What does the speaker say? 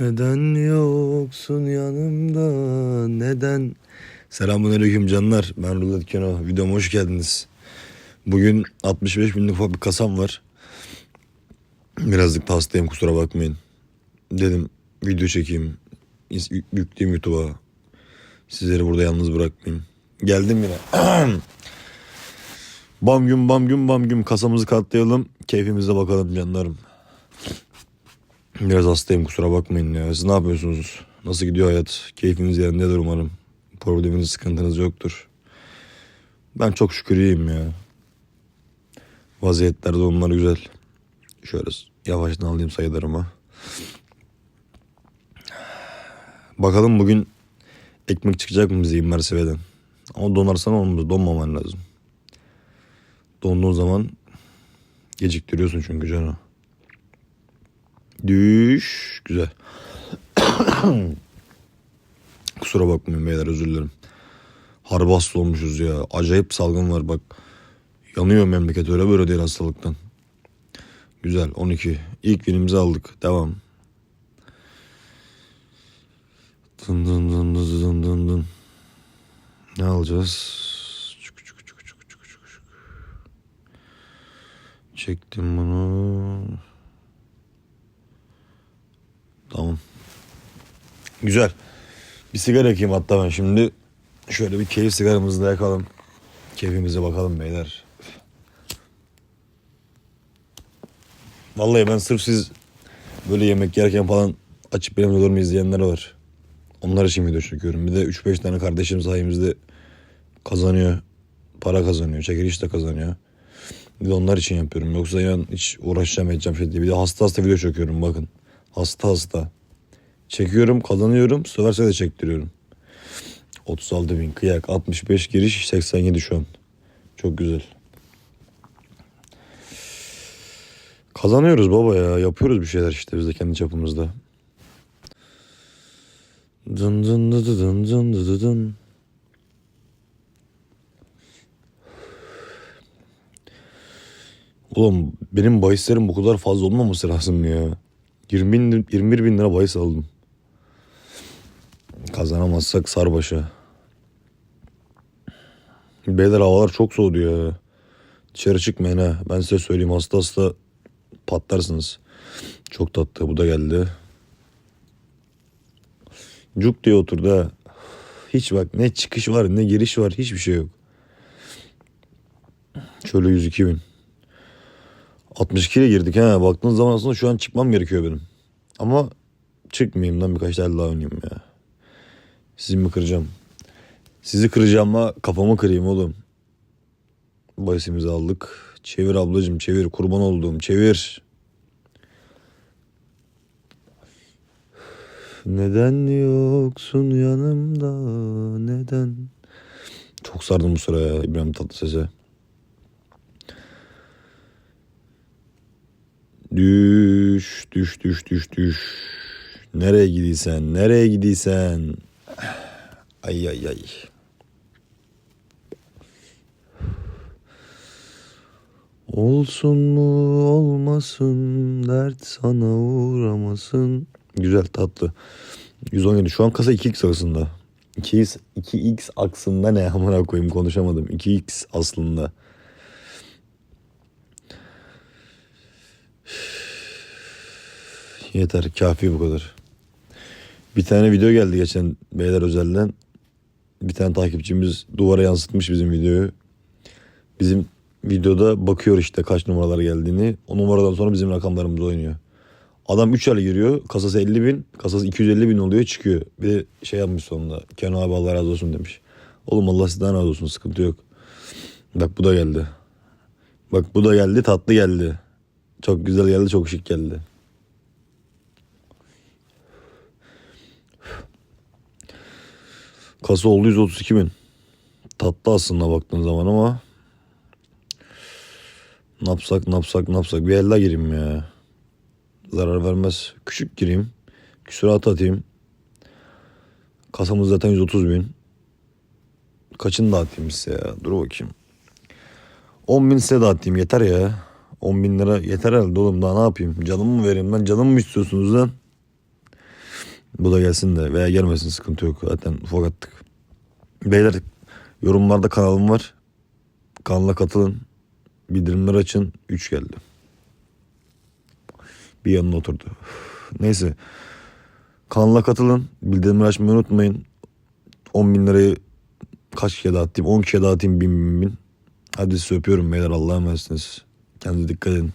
Neden yoksun yanımda neden? Selamünaleyküm canlar. Ben Rulet Keno. Videoma hoş geldiniz. Bugün 65 binlik ufak bir kasam var. Birazcık da hastayım kusura bakmayın. Dedim video çekeyim. yük- Yükleyeyim YouTube'a. Sizleri burada yalnız bırakmayayım. Geldim yine. bam gün bam gün bam gün kasamızı katlayalım. Keyfimize bakalım canlarım. Biraz hastayım kusura bakmayın ya. Siz ne yapıyorsunuz? Nasıl gidiyor hayat? Keyfiniz yerindedir umarım. Probleminiz, sıkıntınız yoktur. Ben çok şükür iyiyim ya. Vaziyetler de onlar güzel. Şöyle yavaştan alayım sayılarıma. Bakalım bugün ekmek çıkacak mı bize Merseve'den? Ama donarsan olmaz. Donmaman lazım. Donduğun zaman geciktiriyorsun çünkü canım. Düş. Güzel. Kusura bakmayın beyler özür dilerim. Harbi hasta olmuşuz ya. Acayip salgın var bak. Yanıyor memleket öyle böyle değil hastalıktan. Güzel 12. İlk günümüzü aldık. Devam. Dın dın dın dın dın dın dın. Ne alacağız? Çık çık çık çık çık çık. Çektim bunu. Güzel. Bir sigara yakayım hatta ben şimdi. Şöyle bir keyif sigaramızı da yakalım. Keyfimize bakalım beyler. Vallahi ben sırf siz böyle yemek yerken falan açıp benim videolarımı izleyenler var. Onlar için video çekiyorum. Bir de 3-5 tane kardeşim sayemizde kazanıyor. Para kazanıyor. Çekiliş de kazanıyor. Bir de onlar için yapıyorum. Yoksa yani hiç uğraşacağım edeceğim şey değil. Bir de hasta hasta video çekiyorum bakın. Hasta hasta. Çekiyorum kazanıyorum. Söverse de çektiriyorum. 36 bin kıyak 65 giriş 87 şu an. Çok güzel. Kazanıyoruz baba ya. Yapıyoruz bir şeyler işte biz de kendi çapımızda. Dın dın dı dı dın dın dı dı dın. Oğlum benim bahislerim bu kadar fazla olmaması lazım ya. 20 bin, 21 bin lira bahis aldım. Kazanamazsak sarbaşa. Beyler havalar çok soğudu ya. Dışarı çıkmayın ha. Ben size söyleyeyim hasta hasta patlarsınız. Çok tatlı bu da geldi. Cuk diye oturdu ha. Hiç bak ne çıkış var ne giriş var hiçbir şey yok. Şöyle 102 bin. 62 ile girdik ha. Baktığınız zaman aslında şu an çıkmam gerekiyor benim. Ama çıkmayayım lan birkaç tane daha oynayayım ya. Sizi mi kıracağım? Sizi kıracağım ama kafamı kırayım oğlum. Bahisimizi aldık. Çevir ablacım çevir. Kurban olduğum çevir. Neden yoksun yanımda neden? Çok sardım bu sıra ya İbrahim Tatlıses'e. Düş, düş, düş, düş, düş. Nereye gidiysen, nereye gidiysen. Ay ay ay. Olsun mu olmasın dert sana uğramasın. Güzel tatlı. 117 şu an kasa 2x aksında. 2x, 2x aksında ne amına koyayım konuşamadım. 2x aslında. Yeter kafi bu kadar. Bir tane video geldi geçen Beyler Özel'den. Bir tane takipçimiz duvara yansıtmış bizim videoyu. Bizim videoda bakıyor işte kaç numaralar geldiğini. O numaradan sonra bizim rakamlarımız oynuyor. Adam 3 ay giriyor. Kasası 50 bin. Kasası 250 bin oluyor çıkıyor. Bir de şey yapmış sonunda. Kenan abi Allah razı olsun demiş. Oğlum Allah sizden razı olsun sıkıntı yok. Bak bu da geldi. Bak bu da geldi tatlı geldi. Çok güzel geldi çok şık geldi. Kasa oldu 132 bin. Tatlı aslında baktığın zaman ama ne yapsak ne bir elde gireyim ya. Zarar vermez. Küçük gireyim. Küsurat atayım. Kasamız zaten 130 bin. Kaçını dağıtayım size ya. Dur bakayım. 10 bin size dağıtayım yeter ya. 10 bin lira yeter herhalde oğlum daha ne yapayım? Canımı mı vereyim ben? Canımı mı istiyorsunuz lan? Bu da gelsin de veya gelmesin sıkıntı yok. Zaten ufak attık. Beyler yorumlarda kanalım var. Kanala katılın. Bildirimleri açın. 3 geldi. Bir yanına oturdu. Neyse. Kanala katılın. Bildirimleri açmayı unutmayın. 10 bin lirayı kaç kişiye dağıtayım? 10 kişiye dağıtayım bin bin bin. Hadi sizi öpüyorum beyler. Allah'a emanetsiniz. Kendinize dikkat edin.